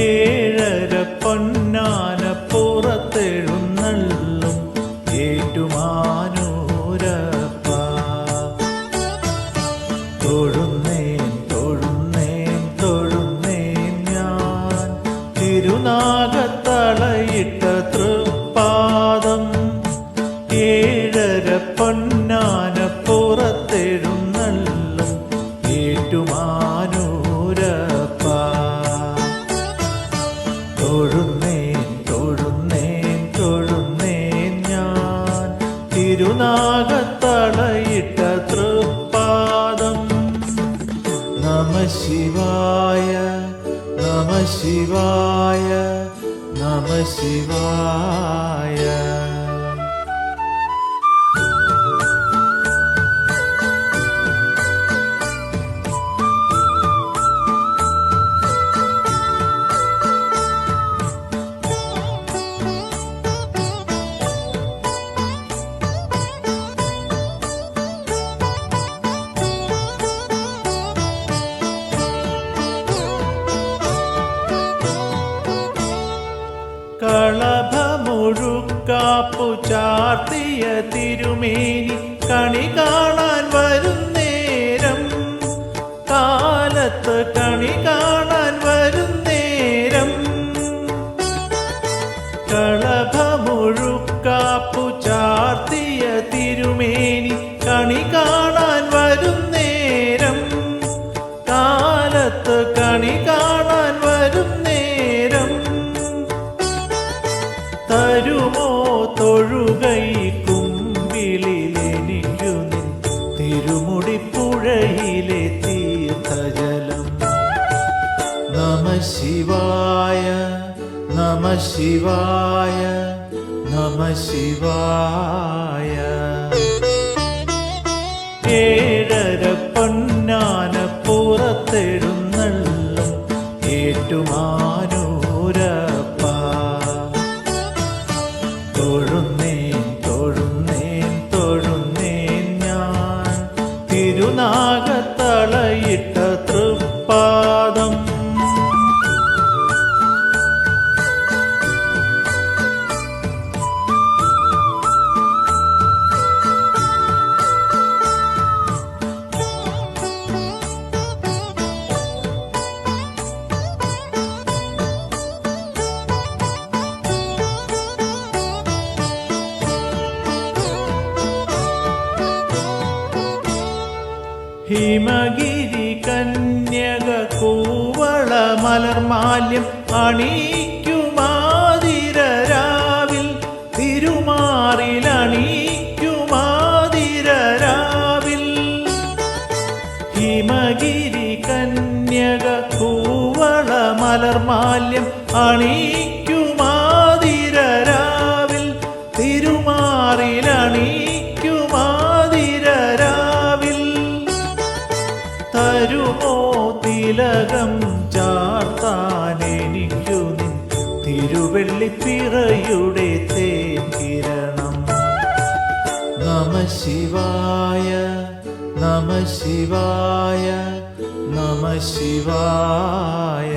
ஏழர பொன் തൊഴുന്നേൻ തൊഴുന്നേൻ തൊഴുന്നേൻ ഞാൻ. തിരുനാഗത്തളയിട്ട തൃപ്പാദം. നമ ശിവായ നമ ശിവായ നമ ശിവായ. കളഭമുഴുക്കാപ്പു ചാർത്തിയ തിരുമേനി കണി കാണാൻ വരുന്നേരം കാലത്ത് കണി കാണാൻ വരുന്നേരം കളഭമുഴുക്കാപ്പു ചാർത്തിയ തിരുമേനി കണി കാണാൻ വരുന്നേരം തൊഴുകൈ കുമ്പിളിലെനിക്കു തിരുമുടിപ്പുഴയിലെ തീർത്ഥജലം. നമ ശിവായ നമ ശിവായ നമ ശിവായ. തിരുനാഗത്തളയിട്ട ഹിമഗിരി കന്യക കൂവള മലർമാല്യം അണിക്കുമാതിരരാവിൽ തിരുമാറിൽ അണിക്കുമാതിരരാവിൽ ഹിമഗിരി കന്യക കൂവള മലർമാല്യം അണിക്കുമാതിരരാവിൽ തരുമോ തിലകം നിൻ തിരുവെള്ളിപ്പിറയുടെ തേക്കിരണം നമ ശിവായ നമ ശിവായ നമ ശിവായ.